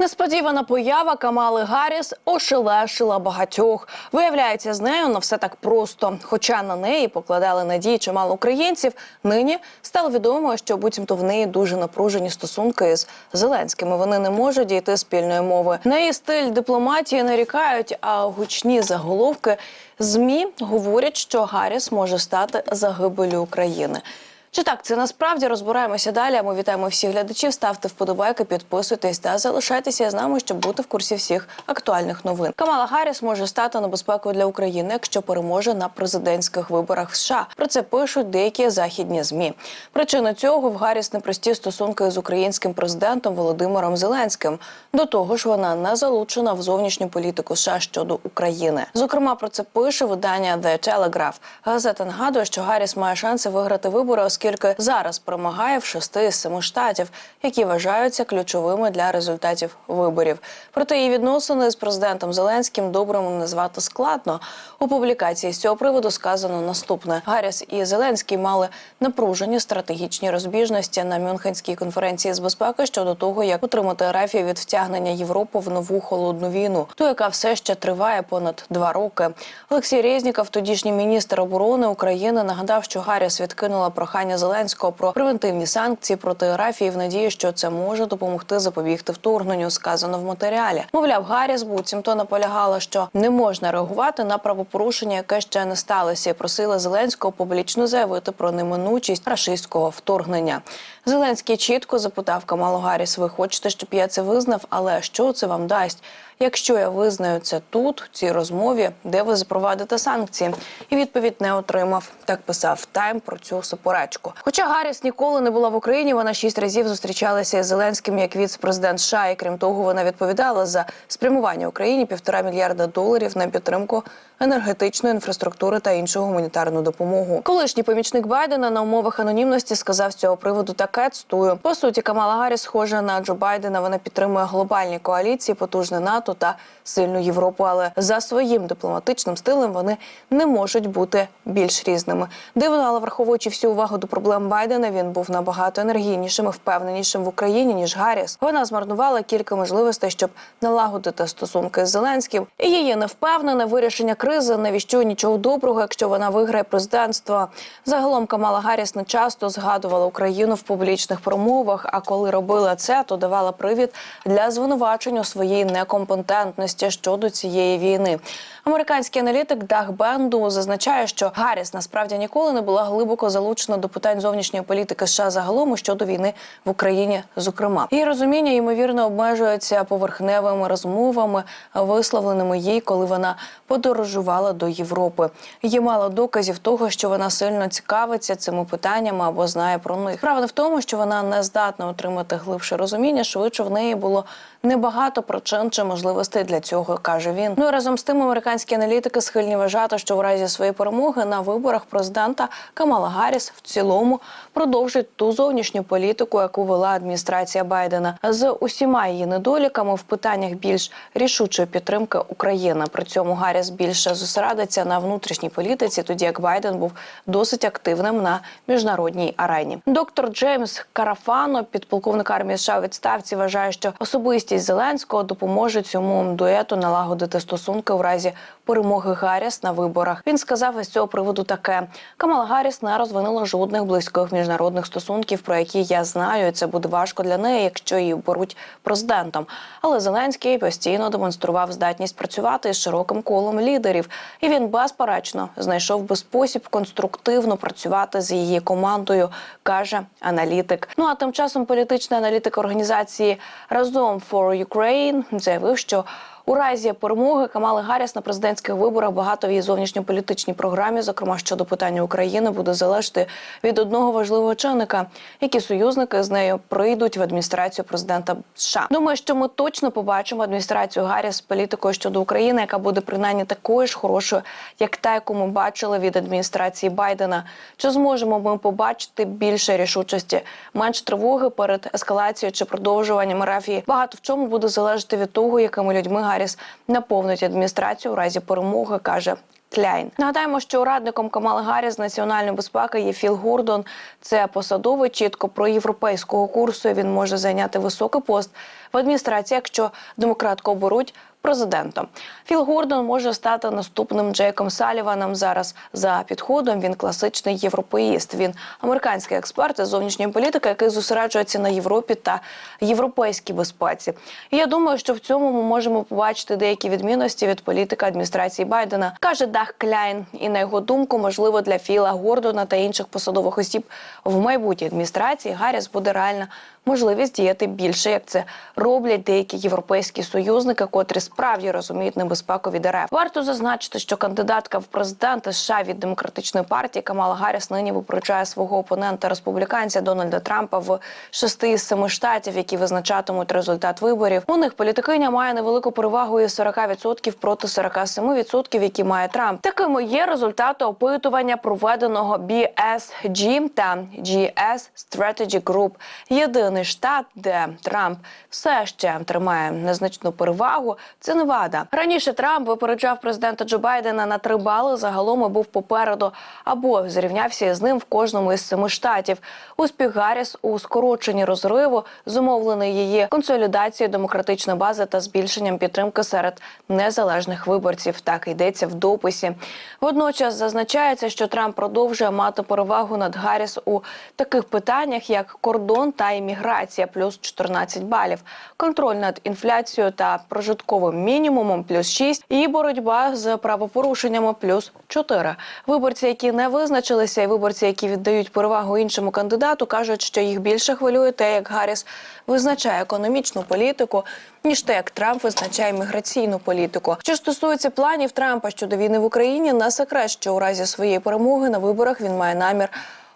Несподівана поява Камали Гарріс ошелешила багатьох. Виявляється, з нею не все так просто. Хоча на неї покладали надії чимало українців. Нині стало відомо, що буцімто в неї дуже напружені стосунки з Зеленським. і Вони не можуть дійти спільної мови. На її стиль дипломатії нарікають, а гучні заголовки змі говорять, що Гарріс може стати загибелю України. Чи так це насправді розбираємося далі? Ми вітаємо всіх глядачів. Ставте вподобайки, підписуйтесь та залишайтеся з нами, щоб бути в курсі всіх актуальних новин. Камала Гарріс може стати небезпекою для України, якщо переможе на президентських виборах в США. Про це пишуть деякі західні змі. Причина цього в Гарріс непрості стосунки з українським президентом Володимиром Зеленським. До того ж, вона не залучена в зовнішню політику США щодо України. Зокрема, про це пише видання The Telegraph. Газета нагадує, що Гарріс має шанси виграти вибори, оскільки зараз перемагає в шести з семи штатів, які вважаються ключовими для результатів виборів. Проте її відносини з президентом Зеленським добрими назвати складно. У публікації з цього приводу сказано наступне: Гарріс і Зеленський мали напружені стратегічні розбіжності на Мюнхенській конференції з безпеки щодо того, як утримати Арафію від втягнення Європи в нову холодну війну, ту, яка все ще триває понад два роки. Олексій Резніков, тодішній міністр оборони України, нагадав, що Гарріс відкинула прохання Зеленського про превентивні санкції проти Арафії в надії, що це може допомогти запобігти вторгненню. Сказано в матеріалі. Мовляв, Гарріс буцімто наполягала, що не можна реагувати на правопорушення, яке ще не сталося, і просила Зеленського публічно заявити про неминучість рашистського вторгнення. Зеленський чітко запитав Камалу Гарріс: Ви хочете, щоб я це визнав? Але що це вам дасть? Якщо я визнаю це тут, в цій розмові, де ви запровадите санкції, і відповідь не отримав. Так писав Тайм про цю суперечку. Хоча Гарріс ніколи не була в Україні, вона шість разів зустрічалася із Зеленським як віце-президент США. І крім того, вона відповідала за спрямування Україні півтора мільярда доларів на підтримку енергетичної інфраструктури та іншу гуманітарну допомогу. Колишній помічник Байдена на умовах анонімності сказав з цього приводу таке цитую. По суті, Камала Гарріс схожа на Джо Байдена. Вона підтримує глобальні коаліції, потужне НАТО та сильну Європу. Але за своїм дипломатичним стилем вони не можуть бути більш різними. Дивно, але враховуючи всю увагу до проблем Байдена, він був набагато енергійнішим і впевненішим в Україні ніж Гарріс. Вона змарнувала кілька можливостей, щоб налагодити стосунки з Зеленським. І її невпевнене вирішення кризи навіщо нічого доброго, якщо вона виграє президентство. Загалом Камала Гарріс не часто згадувала Україну в публічних промовах. А коли робила це, то давала привід для звинувачень у своїй некомпетентності щодо цієї війни. Американський аналітик Даг Бенду зазначає, що Гарріс насправді ніколи не була глибоко залучена до питань зовнішньої політики США загалом щодо війни в Україні. Зокрема, її розуміння ймовірно обмежується поверхневими розмовами, висловленими їй, коли вона подорожувала до Європи. Є мало доказів того, що вона сильно цікавиться цими питаннями або знає про них. Правда в тому, що вона не здатна отримати глибше розуміння. Швидше в неї було небагато причин чи можливостей для цього, каже він. Ну і разом з тим, американські аналітики схильні вважати, що в разі своєї перемоги на виборах президента Камала Гарріс в цілому продовжить ту зовнішню політику, яку вела адміністрація Байдена, з усіма її недоліками в питаннях більш рішучої підтримки України. При цьому Гарріс більше зосередиться на внутрішній політиці, тоді як Байден був досить активним на міжнародній арені. Доктор Джеймс Карафано, підполковник армії США у відставці, вважає, що особистість Зеленського допоможе цьому дуету налагодити стосунки у разі перемоги Гарріс на виборах. Він сказав із цього приводу таке: Камала Гарріс не розвинула жодних близьких міжнародних стосунків, про які я знаю. Це буде важко для неї, якщо її оберуть президентом. Але Зеленський постійно демонстрував здатність працювати з широким колом лідерів, і він безперечно знайшов би спосіб конструктивно працювати з її командою, каже аналітик. Ну а тим часом політичний аналітик організації Разом for Ukraine заявив, що у разі перемоги Камали Гарріс на президентських виборах багато в її зовнішньополітичній програмі, зокрема щодо питання України, буде залежати від одного важливого чинника, які союзники з нею прийдуть в адміністрацію президента США. Думаю, що ми точно побачимо адміністрацію Гарріс з політикою щодо України, яка буде принаймні такою ж хорошою, як та, яку ми бачили від адміністрації Байдена. Чи зможемо ми побачити більше рішучості, менш тривоги перед ескалацією чи продовжуванням марафії? Багато в чому буде залежати від того, якими людьми Гарріс наповнить адміністрацію у разі перемоги, каже. Кляйн нагадаємо, що радником Камали Гарріс з національної безпеки є Філ Гордон. Це посадовий чітко проєвропейського курсу. і Він може зайняти високий пост в адміністрації, якщо демократку оберуть президентом. Філ Гордон може стати наступним Джейком Саліваном. Зараз за підходом він класичний європеїст. Він американський експерт із зовнішньої політики, який зосереджується на Європі та європейській безпеці. І я думаю, що в цьому ми можемо побачити деякі відмінності від політики адміністрації Байдена, каже Дах Кляйн. І на його думку, можливо, для Філа Гордона та інших посадових осіб в майбутній адміністрації Гарріс буде реальна можливість діяти більше, як це роблять деякі європейські союзники, котрі справді розуміють небезпеку від РФ. Варто зазначити, що кандидатка в президенти США від демократичної партії Камала Гарріс нині випереджає свого опонента республіканця Дональда Трампа в шести із семи штатів, які визначатимуть результат виборів. У них політикиня має невелику перевагу із 40% проти 47%, які має Трамп. Такими є результати опитування проведеного BSG та GS Strategy Group. Єдиний штат, де Трамп все ще тримає незначну перевагу, це Невада. Раніше Трамп випереджав президента Джо Байдена на три бали. Загалом і був попереду або зрівнявся з ним в кожному із семи штатів. Успіх Гарріс у скороченні розриву зумовлений її консолідацією демократичної бази та збільшенням підтримки серед незалежних виборців. Так йдеться в дописі. Водночас зазначається, що Трамп продовжує мати перевагу над Гарріс у таких питаннях, як кордон та імміграція, плюс 14 балів, контроль над інфляцією та прожитковим мінімумом, плюс 6, і боротьба з правопорушеннями, плюс 4. Виборці, які не визначилися, і виборці, які віддають перевагу іншому кандидату, кажуть, що їх більше хвилює те, як Гарріс визначає економічну політику, ніж те, як Трамп визначає міграційну політику. Що стосується планів Трампа щодо війни в Україні, не секрет, що у разі своєї перемоги на виборах він має намір.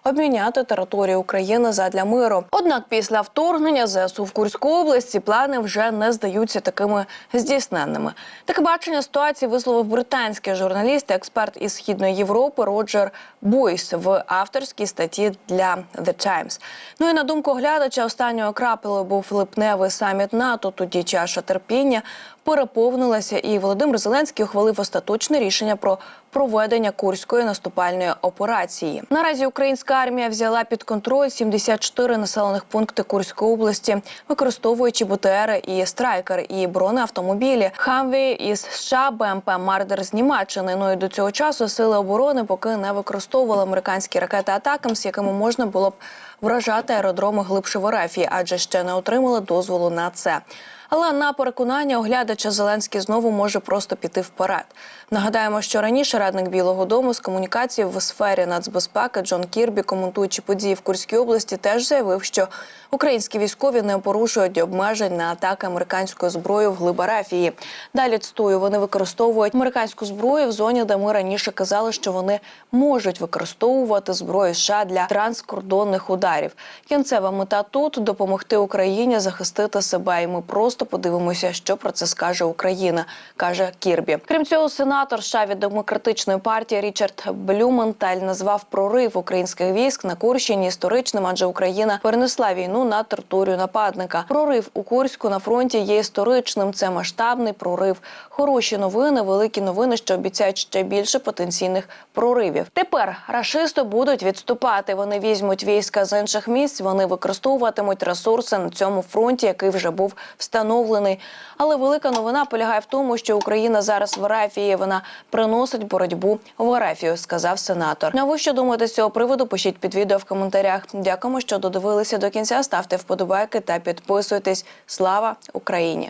Обміняти територію України задля миру. Однак після вторгнення ЗСУ в Курську область ці плани вже не здаються такими здійсненними. Таке бачення ситуації висловив британський журналіст, експерт із східної Європи Роджер Бойс в авторській статті для The Times. Ну і на думку глядача, останньою крапелою був липневий саміт НАТО. Тоді чаша терпіння переповнилася, і Володимир Зеленський ухвалив остаточне рішення про проведення курської наступальної операції. Наразі українська армія взяла під контроль 74 населених пункти Курської області, використовуючи БТР і страйкер і бронеавтомобілі, Хамві із США, БМП Мардер з Німеччини. Ну і до цього часу сили оборони поки не використовували американські ракети атакам, з якими можна було б вражати аеродроми глибше в РФ, адже ще не отримали дозволу на це. Але на переконання оглядача Зеленський знову може просто піти вперед. Нагадаємо, що раніше радник Білого Дому з комунікації в сфері нацбезпеки Джон Кірбі, коментуючи події в Курській області, теж заявив, що українські військові не порушують обмежень на атаки американською зброєю в глиб Арафії. Далі цитую, вони використовують американську зброю в зоні, де ми раніше казали, що вони можуть використовувати зброю США для транскордонних ударів. Кінцева мета тут допомогти Україні захистити себе, і ми просто подивимося, що про це скаже Україна, каже Кірбі. Крім цього, сенатор США від демократичної партії Річард Блюменталь назвав прорив українських військ на Курщині історичним, адже Україна перенесла війну на територію нападника. Прорив у Курську на фронті є історичним. Це масштабний прорив. Хороші новини, великі новини, що обіцяють ще більше потенційних проривів. Тепер рашисти будуть відступати. Вони візьмуть війська з інших місць. Вони використовуватимуть ресурси на цьому фронті, який вже був встановлений. Але велика новина полягає в тому, що Україна зараз в Арафії. Вона приносить боротьбу в Арафію, сказав сенатор. На ви що думаєте з цього приводу? Пишіть під відео в коментарях. Дякуємо, що додивилися до кінця. Ставте вподобайки та підписуйтесь. Слава Україні!